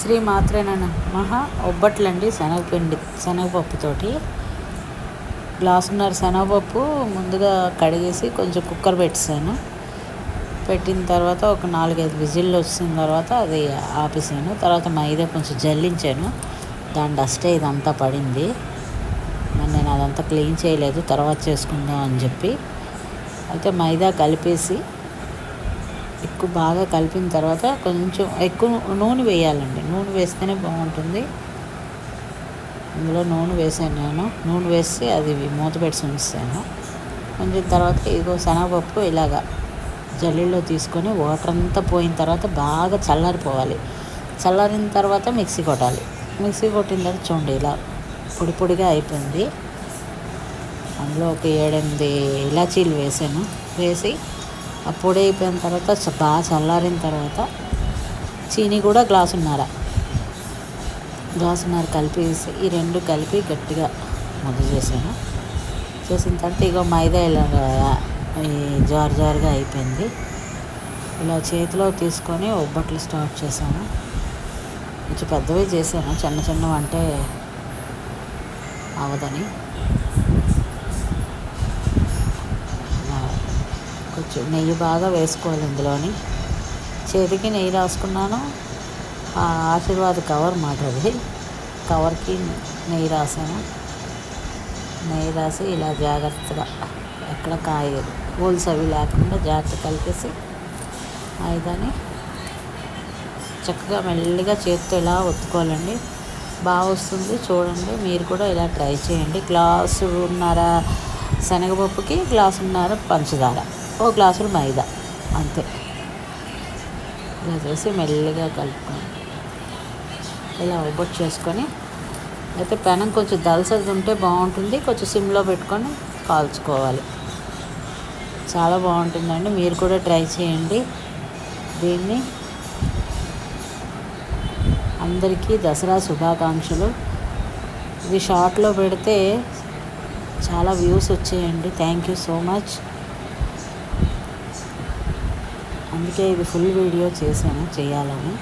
శ్రీ మాత్రేనన్న మహా ఒబ్బట్లండి శనగపిండి శనగపప్పుతోటి. గ్లాసున్నర శనగపప్పు ముందుగా కడిగేసి కొంచెం కుక్కర్ పెట్టాను పెట్టిన తర్వాత ఒక నాలుగైదు విజిల్లు వచ్చిన తర్వాత అది ఆపేసాను తర్వాత మైదా కొంచెం జల్లించాను. దాని డస్టే ఇదంతా పడింది. మరి నేను అదంతా క్లీన్ చేయలేదు. తర్వాత చేసుకుందాం అని చెప్పి. అయితే మైదా కలిపేసి ఎక్కువ బాగా కలిపిన తర్వాత కొంచెం ఎక్కువ నూనె వేయాలండి. నూనె వేస్తేనే బాగుంటుంది. ఇందులో నూనె వేసాను నేను. నూనె వేసి అది మూత పెట్టి ఉంచాను. కొంచెం తర్వాత ఇదిగో శనగపప్పు ఇలాగా జల్లీలో తీసుకొని వాటర్ అంతా పోయిన తర్వాత బాగా చల్లారిపోవాలి. చల్లారిన తర్వాత మిక్సీ కొట్టాలి. మిక్సీ కొట్టిన తర్వాత చూడండి ఇలా పొడి పొడిగా అయిపోయింది. అందులో ఒక ఏడెనిమిది ఇలాచీలు వేసాను. వేసి ఆ పొడి అయిపోయిన తర్వాత బాగా చల్లారిన తర్వాత చీనీ కూడా గ్లాసున్నర. గ్లాసున్నర కలిపి వేసి ఈ రెండు కలిపి గట్టిగా ముద్ద చేశాను. చేసిన తర్వాత ఇగో మైదా ఇలా ఈ జారు జారుగా అయిపోయింది. ఇలా చేతిలో తీసుకొని ఒబ్బట్లు స్టార్ట్ చేశాను. కొంచెం పెద్దవి చేశాను చిన్న చిన్నవి అంటే అవదని ఇలా కొంచెం నెయ్యి బాగా వేసుకోవాలి ఇందులోని. చేతికి నెయ్యి రాసుకున్నాను. ఆ ఆశీర్వాద్ కవర్ మాట అది. కవర్కి నెయ్యి రాసాను. నెయ్యి రాసి ఇలా జాగ్రత్తగా ఎక్కడ కాయలు హోల్స్ అవి లేకుండా జాగ్రత్త కలిపేసి ఆయుధాన్ని చక్కగా మెల్లిగా చేతితో ఇలా ఒత్తుకోవాలండి. బాగా వస్తుంది చూడండి. మీరు కూడా ఇలా ట్రై చేయండి. గ్లాసు ఉన్నారా శనగపప్పుకి గ్లాసున్నర పంచదార. ఓ గ్లాసులు మైదా అంతే. ఇలా చేసి మెల్లగా కలుపుకోండి ఇలా ఒబ్బొట్టు చేసుకొని అయితే పెనం కొంచెం దలసది ఉంటే బాగుంటుంది కొంచెం సిమ్లో పెట్టుకొని కాల్చుకోవాలి. చాలా బాగుంటుందండి మీరు కూడా ట్రై చేయండి. దీన్ని అందరికీ దసరా శుభాకాంక్షలు. ఇది షార్ట్లో పెడితే చాలా వ్యూస్ వచ్చాయండి. Thank you so much. అందుకే ఇది ఫుల్ వీడియో చేశాను చేయాలని.